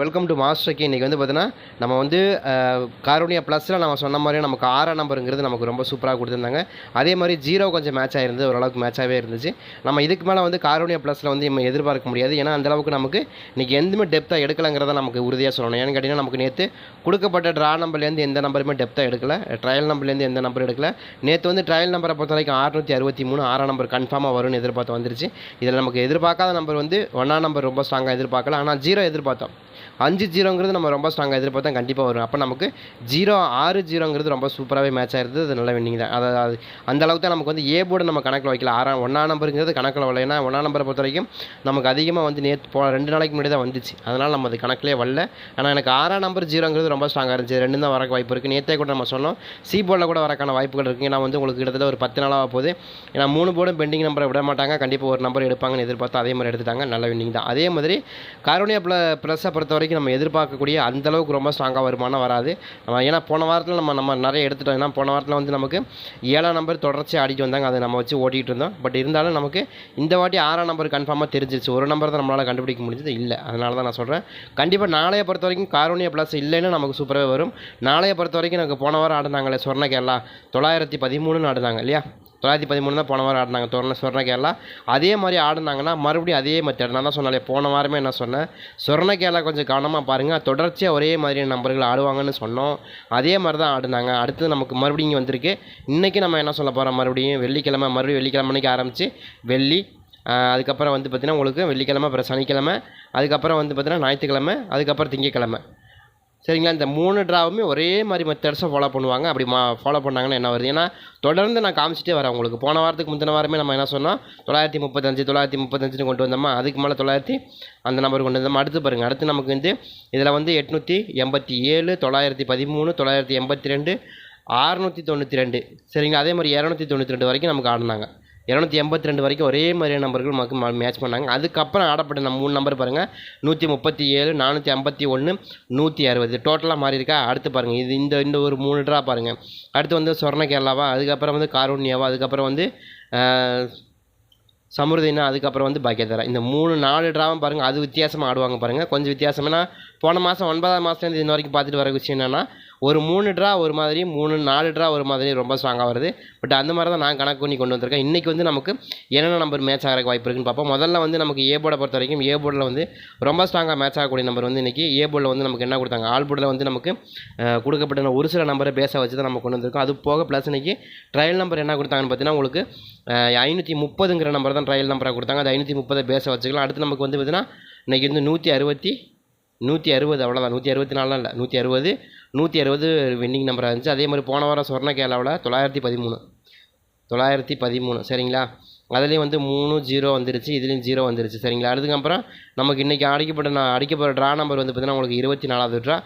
Welcome to மாஸ்டர்க்கு இன்றைக்கி வந்து பார்த்தீங்கன்னா நம்ம வந்து காரோனியா ப்ளஸில் நம்ம சொன்ன மாதிரி நமக்கு ஆறாம் நம்பருங்கிறது நமக்கு ரொம்ப சூப்பராக கொடுத்துருந்தாங்க. அதே மாதிரி ஜீரோ கொஞ்சம் மேட்ச் ஆகிருந்தது ஓரளவுக்கு மேட்சாகவே இருந்துச்சு. நம்ம இதுக்கு மேலே வந்து காரோனியா ப்ளஸில் வந்து நம்ம எதிர்பார்க்க முடியாது. ஏன்னா அந்த அளவுக்கு நமக்கு இன்றைக்கி எதுவுமே டெப்த்தாக எடுக்கலைங்கிறத நமக்கு உறுதியாக சொல்லணும். ஏன்னு கேட்டிங்கன்னா நமக்கு நேற்று கொடுக்கப்பட்ட ட்ரா நம்பர்லேருந்து எந்த நம்பருமே டெப்த்தாக எடுக்கல. ட்ரையல் நம்பர்லேருந்து எந்த நம்பர் எடுக்கல. நேற்று வந்து ட்ரையல் நம்பரை பொறுத்த வரைக்கும் அறுநூற்றி அறுபத்தி மூணு ஆறாம் நம்பர் கன்ஃபார்மாக வரும்னு எதிர்பார்த்து வந்துருச்சு. இதில் நமக்கு எதிர்பார்க்காத நம்பர் வந்து ஒன்றாம் நம்பர் ரொம்ப ஸ்ட்ராங்காக எதிர்பார்க்கல. ஆனால் ஜீரோ எதிர்பார்த்தோம். அஞ்சு ஜீரோங்கிறது நம்ம ரொம்ப ஸ்ட்ராங்காக எதிர்பார்த்தா கண்டிப்பாக வரும். அப்போ நமக்கு ஜீரோ ஆறு ஜீரோங்கிறது ரொம்ப சூப்பராகவே மேட்ச் ஆயிருது அது நல்ல வின்னிங் தான். அதாவது அந்த அளவுக்கு தான் நமக்கு வந்து ஏ போர்டு நம்ம கணக்கில் வைக்கல. ஆறாம் ஒன்றாம் நம்பருங்கிறது கணக்கில் வரல. ஏன்னா ஒன்றாம் நம்பரை பொறுத்த வரைக்கும் நமக்கு அதிகமாக வந்து நேற்று போ ரெண்டு நாளைக்கு முன்னாடி தான் வந்துச்சு. அதனால் நம்ம அது கணக்கிலே வரல. ஆனால் எனக்கு ஆறாம் நம்பர் ஜீரோங்கிறது ரொம்ப ஸ்ட்ராங்காக இருந்துச்சு. ரெண்டு தான் வரக்கு வாய்ப்பு இருக்குது நேற்றே கூட நம்ம சொன்னோம். சி போர்டில் கூட வரக்கான வாய்ப்புகள் இருக்குது ஏன்னா வந்து உங்களுக்கு கிட்டத்தட்ட ஒரு பத்து நாளாக போகுது. ஏன்னா மூணு போர்டும் பெண்டிங் நம்பரை விட மாட்டாங்க. கண்டிப்பாக ஒரு நம்பர் எடுப்பாங்கன்னு எதிர்பார்த்தா அதே மாதிரி எடுத்துட்டாங்க. நல்ல வின்னிங் தான். அதே மாதிரி காரோனியா ப்ள ப்ளஸை பொறுத்தவரை வரைக்கும் நம்ம எதிர்பார்க்கக்கூடிய அந்த அளவுக்கு ரொம்ப ஸ்ட்ராங்காக வருமானம் வராது. ஏன்னா போன வாரத்தில் நம்ம நம்ம நிறைய எடுத்துட்டோம். ஏன்னா போன வாரத்தில் வந்து நமக்கு ஏழாம் நம்பர் தொடர்ச்சி ஆடிட்டு வந்தாங்க. அதை நம்ம வச்சு ஓட்டிகிட்டு இருந்தோம். பட் இருந்தாலும் நமக்கு இந்த வாட்டி ஆறாம் நம்பர் கன்ஃபார்மாக தெரிஞ்சிருச்சு. ஒரு நம்பர் தான் நம்மளால் கண்டுபிடிக்க முடிஞ்சது. இல்லை. அதனால தான் நான் சொல்கிறேன் கண்டிப்பாக நாளைய பொறுத்த வரைக்கும் காரோனிய ப்ளஸ் இல்லைன்னு நமக்கு சூப்பராகவே வரும். நாளைய பொறுத்த வரைக்கும் எனக்கு போன வாரம் ஆடினாங்களே சொர்ண கேரளா தொள்ளாயிரத்தி பதிமூணுன்னு ஆடினாங்க இல்லையா? தொள்ளாயிரத்தி பதிமூணு தான் போன வாரம் ஆடினாங்க. சொர்ண சொர்ண கேரளா. அதே மாதிரி ஆடினாங்கன்னா மறுபடியும் அதே மெத்தட் நான் தான் சொன்னாலே போன வாரமே என்ன சொன்னேன். சொர்ண கேரளா கொஞ்சம் கவனமாக பாருங்கள் தொடர்ச்சியாக ஒரே மாதிரியான நம்பர்கள் ஆடுவாங்கன்னு சொன்னோம். அதே மாதிரி தான் ஆடினாங்க. அடுத்து நமக்கு மறுபடியும் இங்கே வந்திருக்கு. இன்றைக்கி நம்ம என்ன சொல்ல போகிறோம் மறுபடியும் வெள்ளிக்கிழமை மறுபடியும் வெள்ளிக்கிழமை ஆரம்பித்து வெள்ளி அதுக்கப்புறம் வந்து பார்த்திங்கன்னா உங்களுக்கு வெள்ளிக்கிழமை அப்புறம் சனிக்கிழமை அதுக்கப்புறம் வந்து பார்த்திங்கன்னா ஞாயிற்றுக்கிழமை அதுக்கப்புறம் திங்கக்கிழமை. சரிங்களா? இந்த மூணு ட்ராவுமே ஒரே மாதிரி மெத்தட்ஸை ஃபாலோ பண்ணுவாங்க. அப்படி மா ஃபாலோ பண்ணாங்கன்னா என்ன வருது? ஏன்னா தொடர்ந்து நான் காமிச்சிட்டே வரேன் உங்களுக்கு. போன வாரத்துக்கு முந்தின வாரமே நம்ம என்ன சொன்னால் தொள்ளாயிரத்தி முப்பத்தஞ்சு தொள்ளாயிரத்தி முப்பத்தஞ்சுன்னு கொண்டு வந்தோமா? அதுக்கு மேலே தொள்ளாயிரத்தி அந்த நம்பர் கொண்டு வந்தோம்? அடுத்து பாருங்கள் அடுத்து நமக்கு வந்து இதில் வந்து எட்நூற்றி எண்பத்தி ஏழு தொள்ளாயிரத்தி பதிமூணு தொள்ளாயிரத்தி எண்பத்தி ரெண்டு அறுநூற்றி தொண்ணூற்றி ரெண்டு. சரிங்களா? அதே மாதிரி இரநூத்தி தொண்ணூற்றி ரெண்டு வரைக்கும் நமக்கு ஆடினாங்க. இரநூத்தி எண்பத்தி ரெண்டு வரைக்கும் ஒரே மாதிரியான நம்பர்கள் நமக்கு மேட்ச் பண்ணாங்க. அதுக்கப்புறம் ஆடப்பட்ட நம்ம மூணு நம்பர் பாருங்கள் நூற்றி முப்பத்தி ஏழு நானூற்றி ஐம்பத்தி ஒன்று நூற்றி அறுபது. டோட்டலாக மாறி இருக்கா அடுத்து பாருங்கள் இது இந்த இந்த ஒரு மூணு ட்ரா பாருங்கள் அடுத்து வந்து சொர்ண கேரளாவா? அதுக்கப்புறம் வந்து காரூண்யாவா? அதுக்கப்புறம் வந்து சமுருதினா? அதுக்கப்புறம் வந்து பாக்கியதரா? இந்த மூணு நாலு ட்ராவும் பாருங்கள் அது வித்தியாசமாக ஆடுவாங்க பாருங்கள் கொஞ்சம் வித்தியாசம்னா போன மாதம் ஒன்பதாம் மாதத்துலேருந்து இன்ன வரைக்கும் பார்த்துட்டு வர விஷயம் என்னென்னா ஒரு மூணு ட்ரா ஒரு மாதிரி மூணு நாலு ட்ரா ஒரு மாதிரி ரொம்ப ஸ்ட்ராங்காக வருது. பட் அந்த மாதிரி தான் நான் கணக்கு பண்ணி கொண்டு வந்திருக்கேன். இன்றைக்கி வந்து நமக்கு என்னென்ன நம்பர் மேட்ச் ஆகிறக்கு வாய்ப்பு இருக்குன்னு பார்ப்போம். முதல்ல வந்து நமக்கு ஏ போர்டை பொறுத்த வரைக்கும் ஏ போர்டில் வந்து ரொம்ப ஸ்ட்ராங்காக மேட்ச் ஆகக்கூடிய நம்பர் வந்து இன்றைக்கி ஏ போர்டில் வந்து நமக்கு என்ன கொடுத்தாங்க? ஆல் போர்டில் வந்து நமக்கு கொடுக்கப்பட்ட ஒரு சில நம்பரை பேச வச்சு தான் நம்ம கொண்டு வந்திருக்கோம். அது போக ப்ளஸ் இன்றைக்கி ட்ரையல் நம்பர் என்ன கொடுத்தாங்கன்னு பார்த்தீங்கன்னா உங்களுக்கு ஐநூற்றி முப்பதுங்கிற நம்பர் தான் ட்ரையல் நம்பராக கொடுத்தாங்க. அது ஐநூற்றி முப்பதை பேச வச்சுக்கலாம். அடுத்து நமக்கு வந்து பார்த்தீங்கன்னா இன்றைக்கி வந்து நூற்றி அறுபத்தி நூற்றி அறுபது அவ்வளோதான் நூற்றி அறுபத்தி நாலாம் இல்லை. நூற்றி அறுபது நூற்றி அறுபது வின்னிங் நம்பராக இருந்துச்சு. அதே மாதிரி போன வாரம் சொர்ண கேரளாவில் தொள்ளாயிரத்தி பதிமூணு. தொள்ளாயிரத்தி பதிமூணு சரிங்களா? அதுலேயும் வந்து மூணு ஜீரோ வந்துருச்சு. இதுலேயும் ஜீரோ வந்துருச்சு சரிங்களா? அதுக்கப்புறம் நமக்கு இன்றைக்கி அடிக்கப்பட்ட நான் அடிக்கப்படுற ட்ரா நம்பர் வந்து பார்த்திங்கன்னா உங்களுக்கு இருபத்தி நாலாவது ட்ரா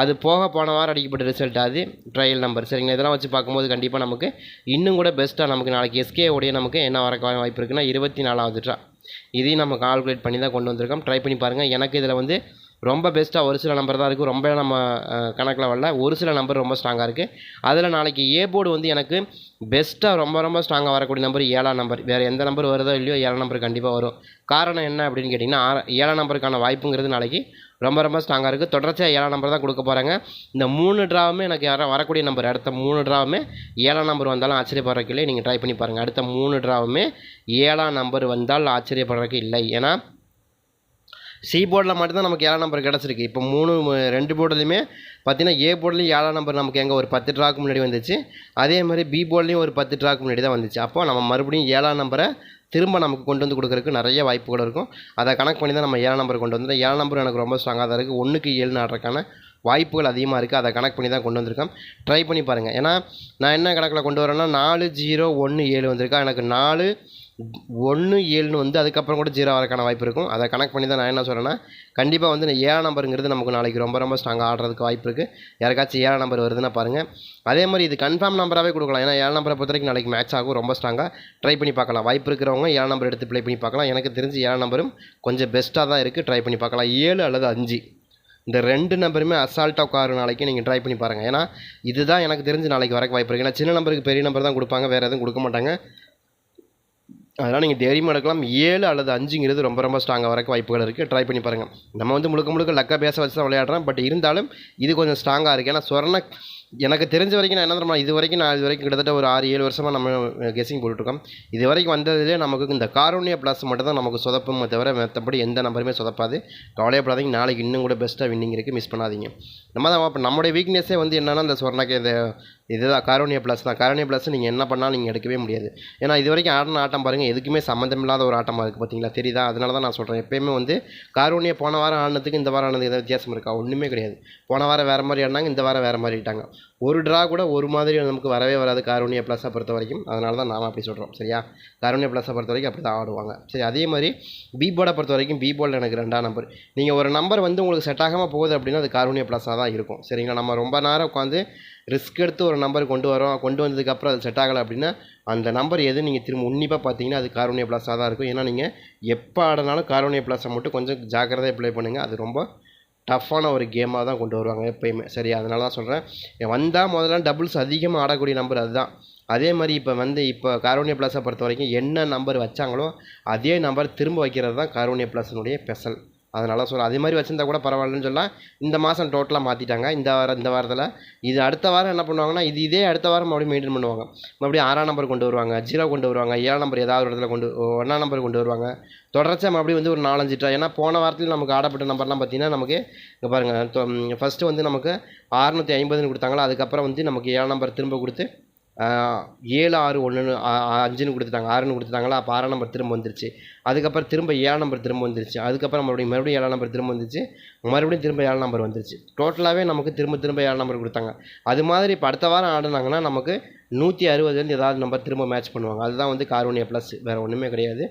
அது போக போன வாரம் அடிக்கப்பட்ட ரிசல்ட் அது ட்ரையல் நம்பர் சரிங்களா? இதெல்லாம் வச்சு பார்க்கும்போது கண்டிப்பாக நமக்கு இன்னும் கூட பெஸ்ட்டாக நமக்கு நாளைக்கு எஸ்கே உடைய நமக்கு என்ன வர வாய்ப்பு இருக்குன்னா இருபத்தி நாலாவது ட்ரா இதையும் நம்ம கால்குலேட் பண்ணி தான் கொண்டு வந்திருக்கோம். ட்ரை பண்ணி பாருங்கள் எனக்கு இதில் வந்து ரொம்ப பெஸ்ட்டாக ஒரு சில நம்பர் தான் இருக்குது ரொம்ப நம்ம கணக்கில் வரல. ஒரு சில நம்பர் ரொம்ப ஸ்ட்ராங்காக இருக்குது அதில் நாளைக்கு ஏ போர்டு வந்து எனக்கு பெஸ்ட்டாக ரொம்ப ரொம்ப ஸ்ட்ராங்காக வரக்கூடிய நம்பர் ஏழாம் நம்பர் வேறு எந்த நம்பர் வருதோ இல்லையோ ஏழாம் நம்பர் கண்டிப்பாக வரும். காரணம் என்ன அப்படின்னு கேட்டிங்கன்னா ஆற- ஏழாம் நம்பருக்கான வாய்ப்புங்கிறது நாளைக்கு ரொம்ப ரொம்ப ஸ்ட்ராங்காக இருக்குது தொடர்ச்சியாக ஏழாம் நம்பர் தான் கொடுக்க போகிறாங்க இந்த மூணு ட்ராவுமே எனக்கு யாரும் வரக்கூடிய நம்பர் அடுத்த மூணு ட்ராவுமே ஏழாம் நம்பர் வந்தாலும் ஆச்சரியப்படுறதுக்கு இல்லை. நீங்கள் ட்ரை பண்ணி பாருங்கள் அடுத்த மூணு ட்ராவுமே ஏழாம் நம்பர் வந்தால் ஆச்சரியப்படுறதுக்கு இல்லை. ஏன்னா சி போர்டில் மட்டும்தான் நமக்கு ஏழாம் நம்பர் கிடச்சிருக்கு. இப்போ மூணு மு- ரெண்டு போர்டுலையுமே பார்த்தீங்கன்னா ஏ போர்ட்லேயும் ஏழாம் நம்பர் நமக்கு எங்கே ஒரு பத்து ட்ராக்கு முன்னாடி வந்துச்சு. அதே மாதிரி பி போர்ட்லேயும் ஒரு பத்து ட்ராக்கு முன்னாடி தான் வந்துச்சு. அப்போ நம்ம மறுபடியும் ஏழாம் நம்பரை திரும்ப நமக்கு கொண்டு வந்து கொடுக்குறதுக்கு நிறைய வாய்ப்புகள் இருக்கும். அதை கணக்கு பண்ணி தான் நம்ம ஏழாம் நம்பர் கொண்டு வந்தோம் ஏழாம் நம்பர் எனக்கு ரொம்ப ஸ்ட்ராங்காக தான் இருக்குது ஒன்றுக்கு ஏழு ஆடுறதுக்கான வாய்ப்புகள் அதிகமாக இருக்குது அதை கணக்கு பண்ணி தான் கொண்டு வந்திருக்கேன் ட்ரை பண்ணி பாருங்கள் ஏன்னா நான் என்ன கணக்கில் கொண்டு வரேன்னா நாலு ஜீரோ ஒன்று ஏழு வந்திருக்கா. எனக்கு நாலு ஒன்று ஏழுன்னு வந்து அதுக்கப்புறம் கூட ஜீரோ வரக்கான வாய்ப்பு இருக்கும். அதை கணக்கு பண்ணி தான் நான் என்ன சொல்கிறேன்னா கண்டிப்பாக வந்து ஏழாம் நம்பருங்கிறது நமக்கு நாளைக்கு ரொம்ப ரொம்ப ஸ்ட்ராங்காக ஆடுறதுக்கு வாய்ப்பு இருக்குது யாருக்காச்சும் ஏழாம் நம்பர் வருதுன்னா பாருங்கள் அதே மாதிரி இது கன்ஃபார்ம் நம்பராகவே கொடுக்கலாம். ஏன்னா ஏழாம் நம்பரை பொறுத்த வரைக்கும் நாளைக்கு மேட்ச் ஆகும். ரொம்ப ஸ்ட்ராங்காக ட்ரை பண்ணி பார்க்கலாம். வாய்ப்பு இருக்கிறவங்க ஏழாம் நம்பர் எடுத்து ப்ளே பண்ணி பார்க்கலாம். எனக்கு தெரிஞ்சு ஏழாம் நம்பரும் கொஞ்சம் பெஸ்ட்டாக தான் இருக்குது ட்ரை பண்ணி பார்க்கலாம். ஏழு அல்லது அஞ்சு. இந்த ரெண்டு நம்பருமே அசால்ட்டாக உட்காரு நாளைக்கு நீங்கள் ட்ரை பண்ணி பாருங்கள் ஏன்னா இதுதான் எனக்கு தெரிஞ்சு நாளைக்கு வரக்கு வாய்ப்பு இருக்குது ஏன்னா சின்ன நம்பருக்கு பெரிய நம்பர் தான் கொடுப்பாங்க. வேறு எதுவும் கொடுக்க மாட்டாங்க. அதனால் நீங்கள் தைரியமாக எடுக்கலாம். ஏழு அல்லது அஞ்சுங்கிறது ரொம்ப ரொம்ப ஸ்ட்ராங்காக வரக்கு வாய்ப்புகள் இருக்குது ட்ரை பண்ணி பாருங்கள் நம்ம வந்து முழுக்க முழுக்க லக்கா பேச வச்சு தான் விளையாடுறோம். பட் இருந்தாலும் இது கொஞ்சம் ஸ்ட்ராங்காக இருக்குது ஏன்னா சொர்ண எனக்கு தெரிஞ்ச வரைக்கும் நான் என்ன தெரியுமா இது வரைக்கும் நான் இது வரைக்கும் கிட்டத்தட்ட ஒரு ஆறு ஏழு வருஷமாக நம்ம கெஸிங் போட்டுருக்கோம் இது வரைக்கும் வந்ததுலேயே நமக்கு இந்த காரோனிய ப்ளஸ் மட்டும் தான் நமக்கு சொதப்பும் தவிர மற்றபடி எந்த நம்பருமே சொதப்பாது. கவலையப்படாதீங்க நாளைக்கு இன்னும் கூட பெஸ்ட்டாக வின்னிங் இருக்குது மிஸ் பண்ணாதீங்க. நம்ம தான் இப்போ நம்மளுடைய வீக்னஸே வந்து என்னென்னா இந்த சொர்ணக்கு இந்த இதுதான் காரோனியா ப்ளஸ் தான். காரோனியா ப்ளஸ் நீங்கள் என்ன பண்ணாலும் நீங்கள் எடுக்கவே முடியாது. ஏன்னா இது வரைக்கும் ஆடின ஆட்டம் பாருங்கள் எதுக்குமே சம்மந்தம் இல்லாத ஒரு ஆட்டமாக இருக்குது பார்த்தீங்களா தெரியுதா? அதனால தான் நான் சொல்கிறேன் எப்பயுமே வந்து காரோனியா போன வாரம் ஆடினதுக்கு இந்த வாரம் ஆனதுக்கு எதாவது வித்தியாசம் இருக்கா? ஒன்றுமே கிடையாது. போன வாரம் வேறு மாதிரி ஆடினாங்க இந்த வாரம் வேறு மாதிரி ஆகிட்டாங்க ஒரு ட்ரா கூட ஒரு மாதிரி நமக்கு வரவே வராது காரோனியா ப்ளஸை பொறுத்த வரைக்கும். அதனால தான் நாம் அப்படி சொல்கிறோம் சரியா? காரோனியா ப்ளஸை பொறுத்த வரைக்கும் அப்படி தான் ஆடுவாங்க. சரி அதே மாதிரி பி போர்டை பொறுத்த வரைக்கும் பி போர்டில் எனக்கு ரெண்டாம் நம்பர் நீங்கள் ஒரு நம்பர் வந்து உங்களுக்கு செட் ஆகாமல் போகுது அப்படின்னா அது காரோனியா ப்ளஸ்ஸாக தான் இருக்கும். சரிங்களா? நம்ம ரொம்ப நேரம் உட்காந்து ரிஸ்க் எடுத்து ஒரு நம்பர் கொண்டு வரோம். கொண்டு வந்ததுக்கப்புறம் அது செட் ஆகலை அப்படின்னா அந்த நம்பர் எது நீங்கள் திரும்ப உன்னிப்பாக பார்த்தீங்கன்னா அது காரோனியா ப்ளாஸாக தான் இருக்கும். ஏன்னா நீங்கள் எப்போ ஆடினாலும் காரோனியா ப்ளஸை மட்டும் கொஞ்சம் ஜாக்கிரதையாக ப்ளே பண்ணுங்கள் அது ரொம்ப டஃப்பான ஒரு கேமாக தான் கொண்டு வருவாங்க எப்பயுமே. சரி அதனால தான் சொல்கிறேன் வந்தால் முதல்ல டபுள்ஸ் அதிகமாக ஆடக்கூடிய நம்பர் அதுதான். அதே மாதிரி இப்போ வந்து இப்போ காரோனியா ப்ளஸை பொறுத்த வரைக்கும் என்ன நம்பர் வச்சாங்களோ அதே நம்பர் திரும்ப வைக்கிறது தான் காரோனியா ப்ளஸினுடைய ஸ்பெஷல் அதனால் சொல்ல அதே மாதிரி வச்சிருந்தா கூட பரவாயில்லன்னு சொல்லலாம் இந்த மாதம் டோட்டலாக மாற்றிட்டாங்க இந்த வாரம் இந்த வாரத்தில். இது அடுத்த வாரம் என்ன பண்ணுவாங்கன்னா இது இதே அடுத்த வாரம் மறுபடியும் மெயின்டைன் பண்ணுவாங்க. மறுபடியும் ஆறாம் நம்பர் கொண்டு வருவாங்க ஜீரோ கொண்டு வருவாங்க ஏழாம் நம்பர் ஏதாவது ஒரு இடத்துல கொண்டு ஒன்றாம் நம்பர் கொண்டு வருவாங்க. தொடர்ச்சியாக மறுபடியும் வந்து ஒரு நாலஞ்சு ட்ரா ஏன்னா போன வாரத்தில் நமக்கு ஆடப்பட்ட நம்பர்லாம் பார்த்தீங்கன்னா நமக்கு இங்கே பாருங்கள் ஃபஸ்ட்டு வந்து நமக்கு அறுநூற்றி ஐம்பதுன்னு கொடுத்தாங்களா அதுக்கப்புறம் வந்து நமக்கு ஏழாம் நம்பர் திரும்ப கொடுத்து ஏழு ஆறு ஒன்றுன்னு அஞ்சுன்னு கொடுத்துட்டாங்க ஆறுன்னு கொடுத்துட்டாங்களா? அப்போ ஆறாம் நம்பர் திரும்ப வந்துருச்சு. அதுக்கப்புறம் திரும்ப ஏழாம் நம்பர் திரும்ப வந்துருச்சு. அதுக்கப்புறம் மறுபடியும் மறுபடியும் ஏழாம் நம்பர் திரும்ப வந்துருச்சு. மறுபடியும் திரும்ப ஏழாம் நம்பர் வந்துருச்சு. டோட்டலாகவே நமக்கு திரும்ப திரும்ப ஏழாம் நம்பர் கொடுத்தாங்க. அது மாதிரி இப்போ அடுத்த வாரம் ஆடினாங்கன்னா நமக்கு நூற்றி அறுபதுலேருந்து ஏதாவது நம்பர் திரும்ப மேட்ச் பண்ணுவாங்க. அதுதான் வந்து கார்வனியா ப்ளஸ் வேறு ஒன்றுமே கிடையாது.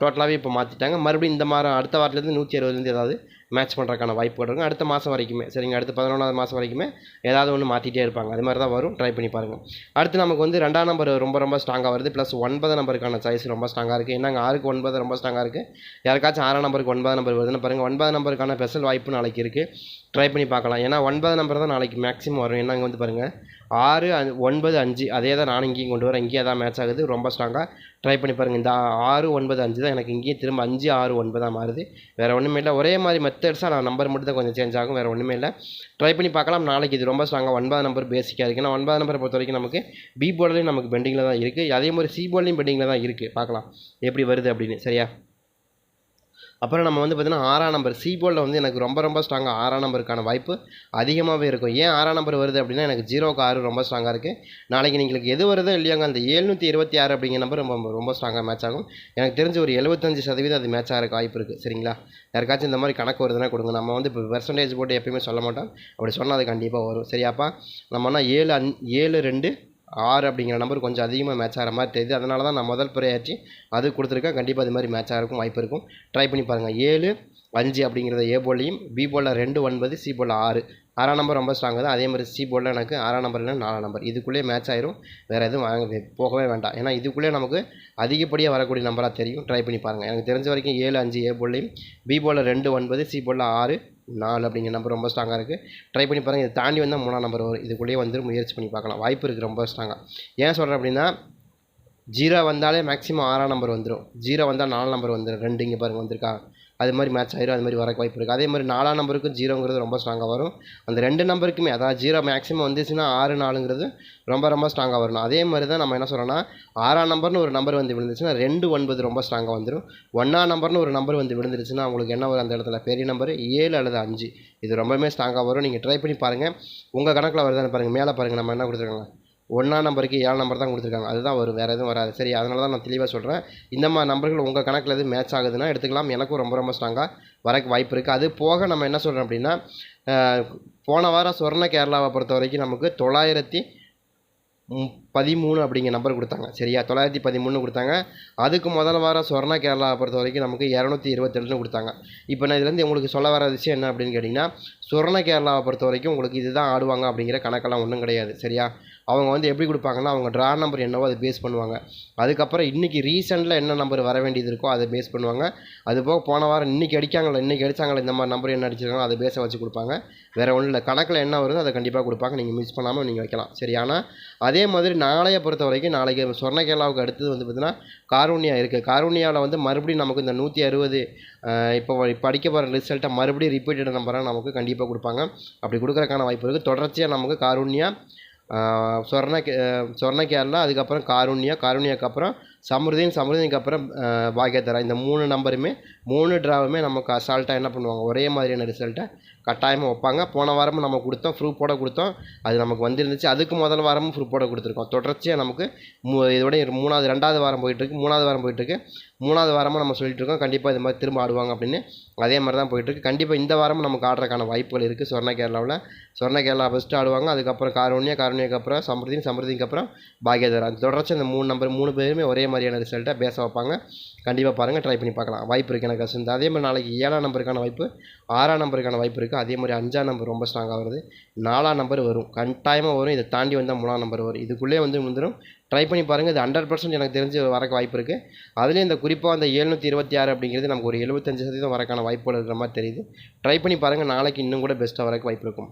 டோட்டலாகவே இப்போ மாற்றிட்டாங்க மறுபடியும் இந்த மாதம் அடுத்த வாரத்துலேருந்து நூற்றி அறுபதுலேருந்து ஏதாவது மேட்ச் பண்ணுறதுக்கான வாய்ப்பு இருக்கும். அடுத்த மாதம் வரைக்குமே. சரிங்க அடுத்த பதினொன்றாவது மாதம் வரைக்குமே ஏதாவது ஒன்று மாற்றிட்டே இருப்பாங்க. அது மாதிரி தான் வரும். ட்ரை பண்ணி பாருங்கள் அடுத்து நமக்கு வந்து ரெண்டாம் நம்பர் ரொம்ப ரொம்ப ஸ்ட்ராங்காக வருது. ப்ளஸ் ஒன்பது நம்பருக்கான சாய்ஸ் ரொம்ப ஸ்ட்ராங்காக இருக்குது என்னங்க ஆறுக்கு ஒன்பது ரொம்ப ஸ்ட்ராங்காக இருக்குது யாருக்காச்சும் ஆறாம் நம்பருக்கு ஒன்பது நம்பர் வருதுன்னு பாருங்கள் ஒன்பது நம்பருக்கான ஸ்பெஷல் வாய்ப்பு நாளைக்கு இருக்குது ட்ரை பண்ணி பார்க்கலாம். ஏன்னா ஒன்பது நம்பர் தான் நாளைக்கு மேக்ஸிமம் வரும். என்னங்க வந்து பாருங்கள் ஆறு அஞ்சு ஒன்பது அஞ்சு. அதே தான் நான் இங்கேயும் கொண்டு வரேன். இங்கேயே தான் மேட்ச் ஆகுது. ரொம்ப ஸ்ட்ராங்காக ட்ரை பண்ணி பாருங்கள் இந்த ஆறு ஒன்பது அஞ்சு தான் எனக்கு இங்கேயும் திரும்ப அஞ்சு ஆறு ஒன்பதாக மாறுது. வேறு ஒன்றுமே இல்லை. ஒரே மாதிரி மெத்தட்ஸாக நான் நம்பர் மட்டும் தான் கொஞ்சம் சேஞ்ச் ஆகும். வேறு ஒன்றுமே இல்லை. ட்ரை பண்ணி பார்க்கலாம். நாளைக்கு இது ரொம்ப ஸ்ட்ராங்காக ஒன்பது நம்பர் பேசிக்காக இருக்குது ஏன்னா ஒன்பது நம்பரை பொறுத்த வரைக்கும் நமக்கு பி போர்டிலையும் நமக்கு பெண்டிங்கில் தான் இருக்குது அதே மாதிரி சி போர்டிலையும் பெண்டிங்கில் தான் இருக்குது பார்க்கலாம். எப்படி வருது அப்படின்னு. சரியா? அப்புறம் நம்ம வந்து பார்த்திங்கன்னா ஆறாம் நம்பர் சிபோர்ட்டில் வந்து எனக்கு ரொம்ப ரொம்ப ஸ்ட்ராங்காக ஆறாம் நம்பருக்கான வாய்ப்பு அதிகமாகவே இருக்கும். ஏன் ஆறாம் நம்பர் வருது அப்படின்னா எனக்கு ஜீரோக்கு ஆறு ரொம்ப ஸ்ட்ராங்காக இருக்குது நாளைக்கு நீங்களுக்கு எது வருதோ இல்லையாங்க அந்த ஏழ்நூற்றி இருபத்தி ஆறு அப்படிங்கிற நம்பர் ரொம்ப ரொம்ப ஸ்ட்ராங்காக மேட்ச் ஆகும். எனக்கு தெரிஞ்ச ஒரு எழுபத்தஞ்சு சதவீதம் அது மேட்ச் ஆகிறக்கு வாய்ப்பு இருக்குது சரிங்களா? யாருக்காச்சும் இந்த மாதிரி கணக்கு வருதுன்னா கொடுங்க. நம்ம வந்து இப்போ பெர்சன்டேஜ் போட்டு எப்பயுமே சொல்ல மாட்டோம். அப்படி சொன்னால் அது கண்டிப்பாக வரும். சரியாப்பா? நம்மனா ஏழு அஞ் ஏழு ரெண்டு ஆறு அப்படிங்கிற நம்பர் கொஞ்சம் அதிகமாக மேட்ச் ஆகிற மாதிரி தெரியுது. அதனால தான் நான் முதல் பிறையாச்சு அது கொடுத்துருக்கேன். கண்டிப்பாக அது மாதிரி மேட்ச் ஆகிறக்கும் வாய்ப்பு இருக்கும். ட்ரை பண்ணி பாருங்கள் ஏழு அஞ்சு அப்படிங்கிறத ஏ போல்லையும் பி போலில் ரெண்டு ஒன்பது சி போலில் ஆறு. ஆறாம் நம்பர் ரொம்ப ஸ்ட்ராங் தான். அதே மாதிரி சி போலில் எனக்கு ஆறாம் நம்பர் இல்லை நாலாம் நம்பர் இதுக்குள்ளேயே மேட்ச் ஆயிரும். வேறு எதுவும் வாங்க போகவே வேண்டாம். ஏன்னா இதுக்குள்ளேயே நமக்கு அதிகப்படியாக வரக்கூடிய நம்பராக தெரியும். ட்ரை பண்ணி பாருங்கள் எனக்கு தெரிஞ்ச வரைக்கும் ஏழு அஞ்சு ஏ போல்லையும் பி போலில் ரெண்டு ஒன்பது சி போலில் ஆறு. நாலு அப்படிங்கிற நம்பர் ரொம்ப ஸ்ட்ராங்காக இருக்குது ட்ரை பண்ணி பாருங்கள் இதை தாண்டி வந்தால் மூணாம் நம்பர் வரும். இதுக்குள்ளேயே வந்து முயற்சி பண்ணி பார்க்கலாம். வாய்ப்பு இருக்குது ரொம்ப ஸ்ட்ராங்காக ஏன் சொல்கிறேன் அப்படின்னா ஜீரோ வந்தாலே மேக்ஸிமம் ஆறாம் நம்பர் வந்துடும் ஜீரோ வந்தால் நாலாம் நம்பர் வந்துடும் ரெண்டு இங்கே பாருங்கள் வந்திருக்கா? அது மாதிரி மேட்ச் ஆயிரும் அது மாதிரி வரக்கு வாய்ப்பு இருக்குது அதே மாதிரி நாலாம் நம்பருக்கும் ஜீரோங்கிறது ரொம்ப ஸ்ட்ராங்காக வரும். அந்த ரெண்டு நம்பருக்குமே அதாவது ஜீரோ மேக்ஸிமம் வந்துச்சுன்னா ஆறு நாலுங்கிறது ரொம்ப ரொம்ப ஸ்ட்ராங்காக வரணும். அதே மாதிரி தான் நம்ம என்ன சொல்கிறோன்னா ஆறாம் நம்பர்னு ஒரு நம்பர் வந்து விழுந்துச்சுன்னா ரெண்டு ஒன்பது ரொம்ப ஸ்ட்ராங்காக வந்துடும் ஒன்றாம் நம்பர்னு ஒரு நம்பர் வந்து விழுந்துருச்சுன்னா உங்களுக்கு என்ன வரும் அந்த இடத்துல? பெரிய நம்பர் ஏழு அல்லது அஞ்சு. இது ரொம்பவுமே ஸ்ட்ராங்காக வரும். நீங்கள் ட்ரை பண்ணி பாருங்கள் உங்கள் கணக்கில் வருதான்னு பாருங்கள் மேலே பாருங்கள் நம்ம என்ன கொடுத்துருக்காங்க? ஒன்றாம் நம்பருக்கு ஏழு நம்பர் தான் கொடுத்துருக்காங்க. அதுதான் வரும். வேறு எதுவும் வராது. சரி அதனால தான் நான் தெளிவாக சொல்கிறேன் இந்த மாதிரி நம்பர்கள் உங்கள் கணக்கில் எது மேட்ச் ஆகுதுன்னா எடுத்துக்கலாம். எனக்கும் ரொம்ப ரொம்ப ஸ்ட்ராங்காக வரக்கு வாய்ப்பு இருக்குது அது போக நம்ம என்ன சொல்கிறோம் அப்படின்னா போன வாரம் சொர்ண கேரளாவை பொறுத்த வரைக்கும் நமக்கு தொள்ளாயிரத்தி பதிமூணு அப்படிங்கிற நம்பர் கொடுத்தாங்க. சரியா? தொள்ளாயிரத்தி பதிமூணு கொடுத்தாங்க. அதுக்கு முதல் வாரம் சொர்ண கேரளாவை பொறுத்த வரைக்கும் நமக்கு இரநூத்தி இருபத்தெட்டுன்னு கொடுத்தாங்க. இப்போ நான் இதுலேருந்து உங்களுக்கு சொல்ல வர விஷயம் என்ன அப்படின்னு கேட்டிங்கன்னா சொர்ண கேரளாவை பொறுத்த வரைக்கும் உங்களுக்கு இதுதான் ஆடுவாங்க அப்படிங்கிற கணக்கெல்லாம் ஒன்றும் கிடையாது. சரியா? அவங்க வந்து எப்படி கொடுப்பாங்கன்னா அவங்க ட்ரா நம்பர் என்னவோ அதை பேஸ் பண்ணுவாங்க. அதுக்கப்புறம் இன்றைக்கி ரீசெண்டில் என்ன நம்பர் வர வேண்டியது இருக்கோ அதை பேஸ் பண்ணுவாங்க. அதுபோக போன வாரம் இன்றைக்கி அடிக்காங்களா இன்றைக்கி அடிச்சாங்களா இந்த மாதிரி நம்பர் என்ன அடிச்சிருக்காங்களோ அதை பேச வச்சு கொடுப்பாங்க. வேறு ஒன்றும் இல்லை. கணக்கில் என்ன வருதோ அதை கண்டிப்பாக கொடுப்பாங்க. நீங்கள் மிஸ் பண்ணாமல் நீங்கள் வைக்கலாம். சரி ஆனால் அதே மாதிரி நாளைய பொறுத்த வரைக்கும் நாளைக்கு சொர்ணகேலாவுக்கு அடுத்தது வந்து பார்த்திங்கன்னா காரூன்யா இருக்குது காரூன்யாவில் வந்து மறுபடியும் நமக்கு இந்த நூற்றி அறுபது இப்போ படிக்க போகிற ரிசல்ட்டை மறுபடியும் ரிப்பீட்டட் நம்பராக நமக்கு கண்டிப்பாக கொடுப்பாங்க. அப்படி கொடுக்குறக்கான வாய்ப்பு இருக்குது தொடர்ச்சியாக நமக்கு காரூன்யா சொர்ண கே- சொர்ண கேரளா அதுக்கப்புறம் காருண்யா காருண்யாக்கு அப்புறம் சமிருதின் சமிருதிக்கு அப்புறம் ஆஹ் இந்த மூணு நம்பருமே மூணு ட்ராவுமே நமக்கு அசால்ட்டாக என்ன பண்ணுவாங்க? ஒரே மாதிரியான ரிசல்ட்டை கட்டாயமாக வைப்பாங்க. போன வாரமும் நம்ம கொடுத்தோம் ப்ரூஃபோட கொடுத்தோம். அது நமக்கு வந்திருந்துச்சு. அதுக்கு முதல் வாரமும் ப்ரூஃபோட கொடுத்துருக்கோம். தொடர்ச்சியாக நமக்கு மூ இதோட மூணாவது ரெண்டாவது வாரம் போயிட்டுருக்கு மூணாவது வாரம் போயிட்டுருக்கு மூணாவது வாரமாக நம்ம சொல்லிட்டு இருக்கோம். கண்டிப்பாக இது மாதிரி திரும்ப ஆடுவாங்க அப்படின்னு அதே மாதிரி தான் போயிட்டுருக்கு கண்டிப்பாக இந்த வாரமும் நமக்கு ஆடுறதுக்கான வாய்ப்புகள் இருக்குது சொர்ண கேரளாவில் சொர்ண கேரளா ஃபஸ்ட்டு ஆடுவாங்க. அதுக்கப்புறம் காரோனியா காரூண்யாக்கு அப்புறம் சமிருதி சமிருதிக்கு அப்புறம் பாக்யதரா தொடர்ச்சி அந்த மூணு நம்பர் மூணு பேருமே ஒரே மாதிரியான ரிசல்ட்டை பேச வைப்பாங்க. கண்டிப்பாக பாருங்கள் ட்ரை பண்ணி பார்க்கலாம். வாய்ப்பு இருக்குது எனக்கு அசந்து அதே மாதிரி நாளைக்கு ஏழாம் நம்பருக்கான வாய்ப்பு ஆறாம் நம்பருக்கான வாய்ப்பு இருக்குது அதே மாதிரி அஞ்சாம் நம்பர் ரொம்ப ஸ்ட்ராங்காக வருது. நாலாம் நம்பர் வரும். கட்டாயமாக வரும். இதை தாண்டி வந்தால் மூணாம் நம்பர் வரும். இதுக்குள்ளே வந்து வந்துடும் ட்ரை பண்ணி பாருங்கள் இது ஹண்ட்ரட் பர்சன்ட் எனக்கு தெரிஞ்சு வரக்கு வாய்ப்பு இருக்குது அதுலேயும் இந்த குறிப்பாக அந்த எழுநூற்றி இருபத்தி ஆறு அப்படிங்கிறது நமக்கு ஒரு எழுபத்தஞ்சு சதவீதம் வரக்கான வாய்ப்புகள் இருக்கிற மாதிரி தெரியுது. ட்ரை பண்ணி பாருங்கள் நாளைக்கு இன்னும் கூட பெஸ்ட்டாக வரக்கு வாய்ப்பு இருக்கும்.